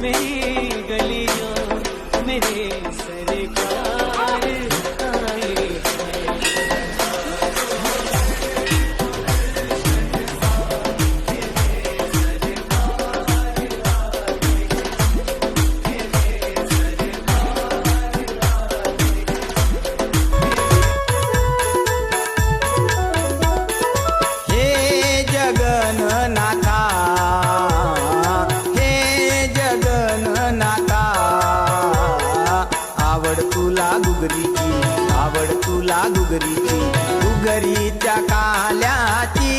me. घुगरीची आवड तुला घुगरीची घुगरीच्या काल्याची.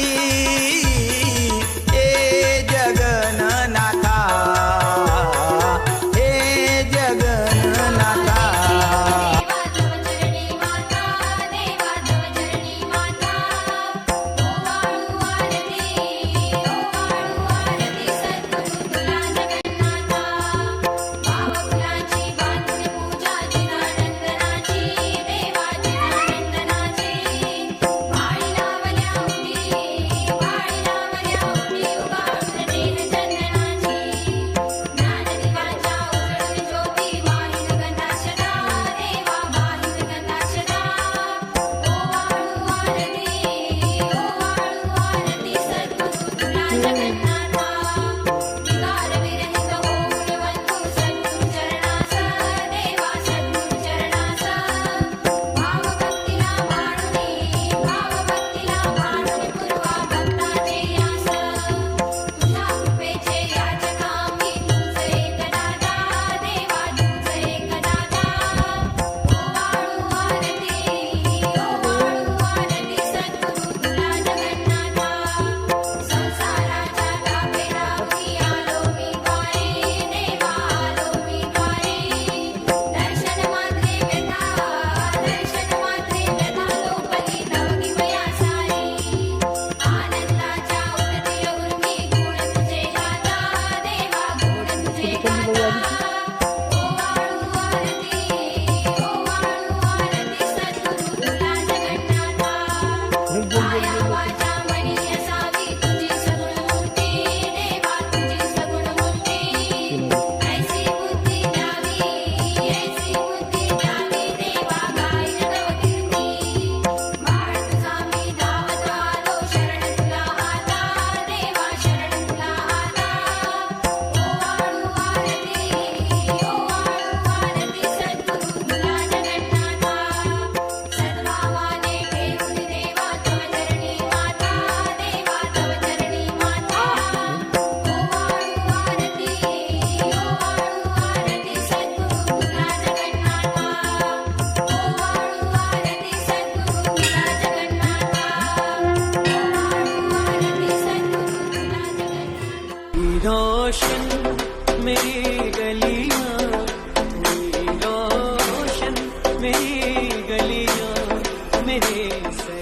Yo me vencer.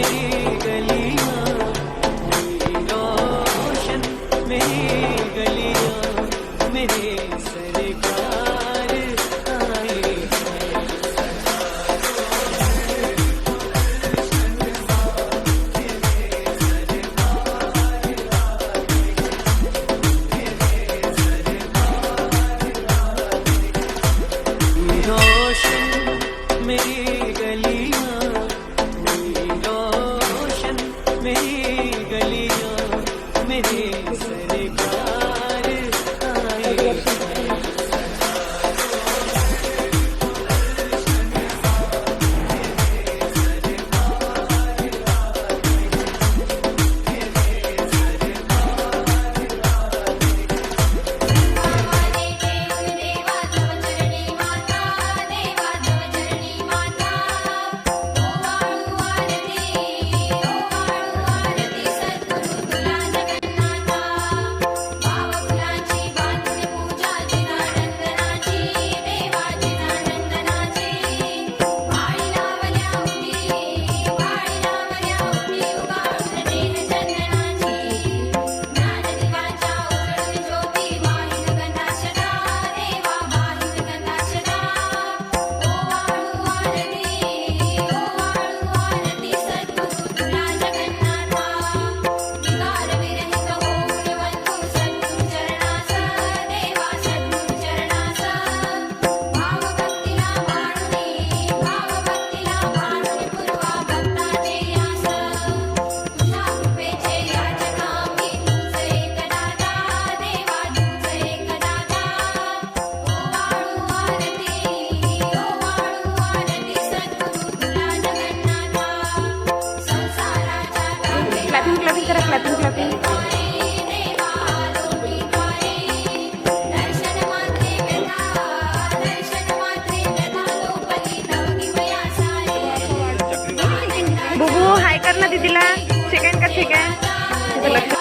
need dice. kasih Dila. Cekan ke cekan.